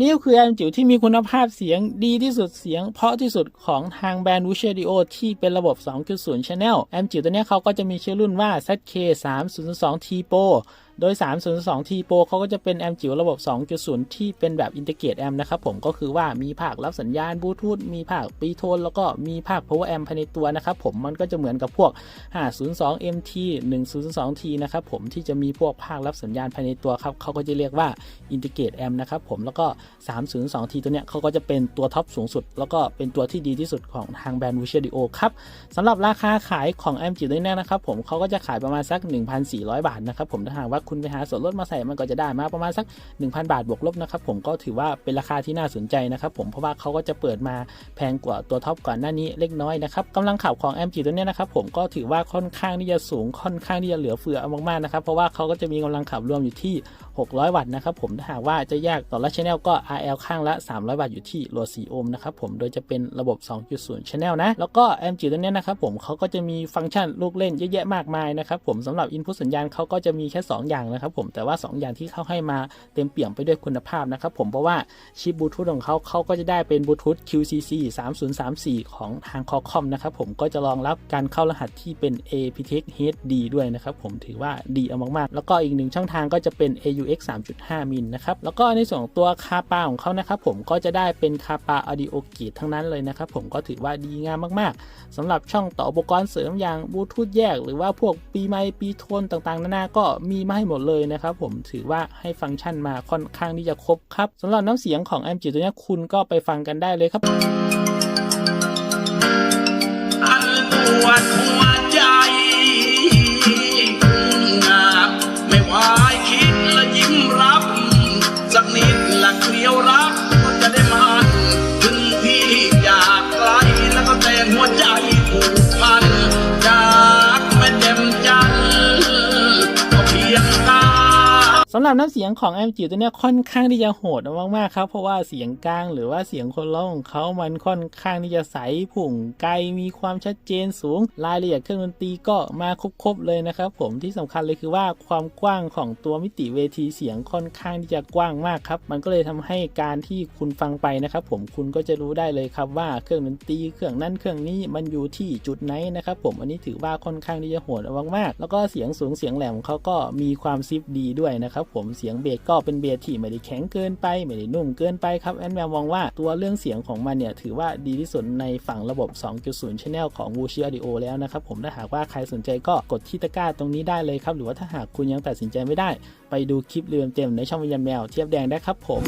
นี่ก็คือแอมจิ๋วที่มีคุณภาพเสียงดีที่สุดเสียง เพราะที่สุดของทางแบรนด์ w u s h Audio ที่เป็นระบบ 2.0 Channel แอมจิ๋วตัวนี้เขาก็จะมีชื่อรุ่นว่า ZK 3 0 2 T Pro โดย 302 T Pro เขาก็จะเป็นแอมจิ๋วระบบ 2.0 ที่เป็นแบบอินเต r เก e แอมนะครับผมก็คือว่ามีภาครับสัญญาณบลูทูธมีภาคปีโทนแล้วก็มีภาค power amp ภายในตัวนะครับผมมันก็จะเหมือนกับพวก 502 MT 102 T นะครับผมที่จะมีพวกภาครับสัญญาณภายในตัวครับเขาก็จะเรียกว่าอินเต r เก e แอมนะครับผมแล้วก็ 302 T ตัวเนี้ยเขาก็จะเป็นตัวท็อปสูงสุด แล้วก็เป็นตัวที่ดีที่สุดของทางแบรนด์ w u s h Audio ครับสำหรับราคาขายของแอมจิ๋วตัวนี้นะครับผมเขาก็จะขายประมาณสัก 1,400 บาทนะครับผมถ้าหากว่าคุณไปหาส่วนลดมาใส่มันก็จะได้มาประมาณสัก 1,000 บาทบวกลบนะครับผมก็ถือว่าเป็นราคาที่น่าสนใจนะครับผมเพราะว่าเขาก็จะเปิดมาแพงกว่าตัวท็อปก่อนหน้านี้เล็กน้อยนะครับกำลังขับของแอมจีตัวเนี้ยนะครับผมก็ถือว่าค่อนข้างที่จะสูงค่อนข้างที่จะเหลือเฟือมากๆนะครับเพราะว่าเขาก็จะมีกำลังขับรวมอยู่ที่ 600 วัตต์นะครับผมถ้าหากว่าจะแยกต่อละชแนลก็ RL ข้างละ 300 วัตต์อยู่ที่โหลด4โอห์มนะครับผมโดยจะเป็นระบบ 2.0 Channel นะ แล้วก็แอมจีตัวนี้นะครับผมเขาก็จะมีฟังก์ชันลูกเล่นเยอะแยะมากมายนะครับผมสำหรับ Input สัญญาณเขาก็จะมีแค่ 2อย่างนะครับผมแต่ว่า 2 อย่างที่เขาให้มาเต็มเปี่ยมไปด้วยคุณภาพนะครับผมเพราะว่าชิปบลูทูธของเขาเขาก็จะได้เป็นบลูทูธ QCC 3034 ของทาง Qualcomm นะครับผมก็จะรองรับการเข้ารหัสที่เป็น aptX HD ด้วยนะครับผมถือว่าดีเอามากๆ แล้วก็อีกหนึ่งช่องทางก็จะเป็น AUX 3.5 มิลนะครับแล้วก็ในส่วนของตัวคาปาของเขานะครับผมก็จะได้เป็นคาปา Audio Gate ทั้งนั้นเลยนะครับผมก็ถือว่าดีงามมากๆสำหรับช่องต่ออุปกรณ์เสริมอย่างบลูทูธแยก หรือว่าพวกปีไมค์ปีโทนต่างๆ นานาก็มีมาให้หมดเลยนะครับผมถือว่าให้ฟังก์ชันมาค่อนข้างที่จะครบครับสำหรับน้ำเสียงของ m อ g ตัวเนี้ยคุณก็ไปฟังกันได้เลยครับ สำหรับน้ำเสียงของแอมจิตัวเนี้ยค่อนข้างที่จะโหดมากๆครับ เพราะว่าเสียงกลางหรือว่าเสียงคนร้องของเขามันค่อนข้างที่จะใสผุ่งไกลมีความชัดเจนสูง รายละเอียดเครื่องดนตรีก็มาครบๆเลยนะครับ ผมที่สำคัญเลยคือว่าความกว้างของตัวมิติเวทีเสียงค่อนข้างที่จะกว้างมากครับ มันก็เลยทำให้การที่คุณฟังไปนะครับ ผมคุณก็จะรู้ได้เลยครับว่าเครื่องดนตรีเครื่องนั้นเครื่องนี้มันอยู่ที่จุดไหนนะครับ ผมอันนี้ถือว่าค่อนข้างที่จะโหดมากๆแล้วก็เสียงสูงเสียงแหลมเขาก็มีความซิฟดีด้วยนะครับครับผมเสียงเบสก็เป็นเบสที่ไม่ได้แข็งเกินไป ไม่ได้นุ่มเกินไปครับแอนแมวมองว่าตัวเรื่องเสียงของมันเนี่ยถือว่าดีที่สุดในฝั่งระบบ 2.0 Channel ของ w u s h i Audio แล้วนะครับผมถ้าหากว่าใครสนใจก็กดที่ตะกร้าตรงนี้ได้เลยครับ หรือว่าถ้าหากคุณยังตัดสินใจไม่ได้ ไปดูคลิปเรียมเต็มในช่องวิญญาณแมวเทียบแดงได้ครับผม